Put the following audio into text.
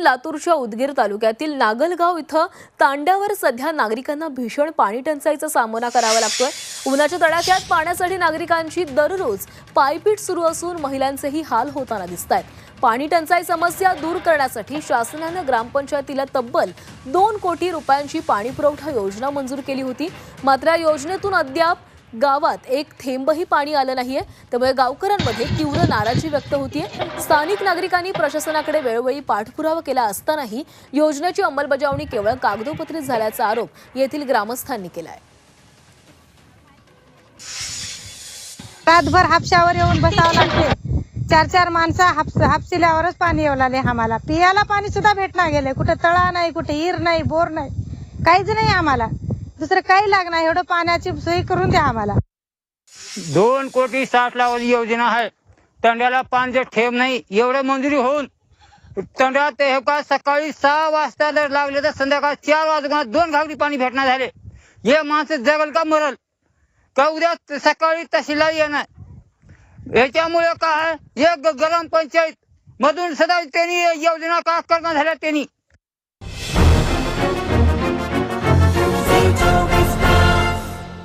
लातूरच्या उदगीर तालुक्यातील नागलगाव इथं तांड्यावर सध्या नागरिकांना भीषण पाणी टंचाईचा सामना करावा लागतोय. उन्हाच्या तडाख्यात पाण्यासाठी नागरिकांची दररोज पायपीट सुरू असून महिलांचेही हाल होताना दिसत आहेत पाणी टंचाई समस्या दूर करण्यासाठी शासनानं ग्रामपंचायतीला तब्बल दोन कोटी रुपयांची पाणी पुरवठा योजना मंजूर केली होती. मात्र या योजनेतून अद्याप गावात एक थेंबही पाणी आलं नाहीये. त्यामुळे गावकऱ्यांमध्ये तीव्र नाराजी व्यक्त होतीये. स्थानिक नागरिकांनी प्रशासनाकडे वेळोवेळी पाठपुरावा केला असतानाही योजनेची अंमलबजावणी केवळ कागदोपत्रीत झाल्याचा आरोप येथील ग्रामस्थांनी केलाय. रातभर हापशावर येऊन बसावं लागते. चार चार माणसं हाप हापशिल्यावरच पाणी येऊ लागले आम्हाला. पियाला पाणी सुद्धा भेटणार गेले कुठं तळा नाही कुठे हिर नाही बोर नाही. काहीच नाही आम्हाला. दुसरं काही लागणार एवढं पाण्याची सोय करून द्या आम्हाला. दोन कोटी साठ लाख योजना आहे. तंड्याला पाण्याचे ठेव नाही एवढं मंजुरी होऊन तंड्यात ते हे का सकाळी सहा वाजता जर लागले तर संध्याकाळ चार वाजता दोन घागरी पाणी भेटणार झाले. हे माणसं जगल का मरल? का उद्या सकाळी तहसीलला येणार? याच्यामुळे काय? एक ग्राम पंचायत मधून सदा त्यांनी योजना का करणार झाल्या त्यांनी?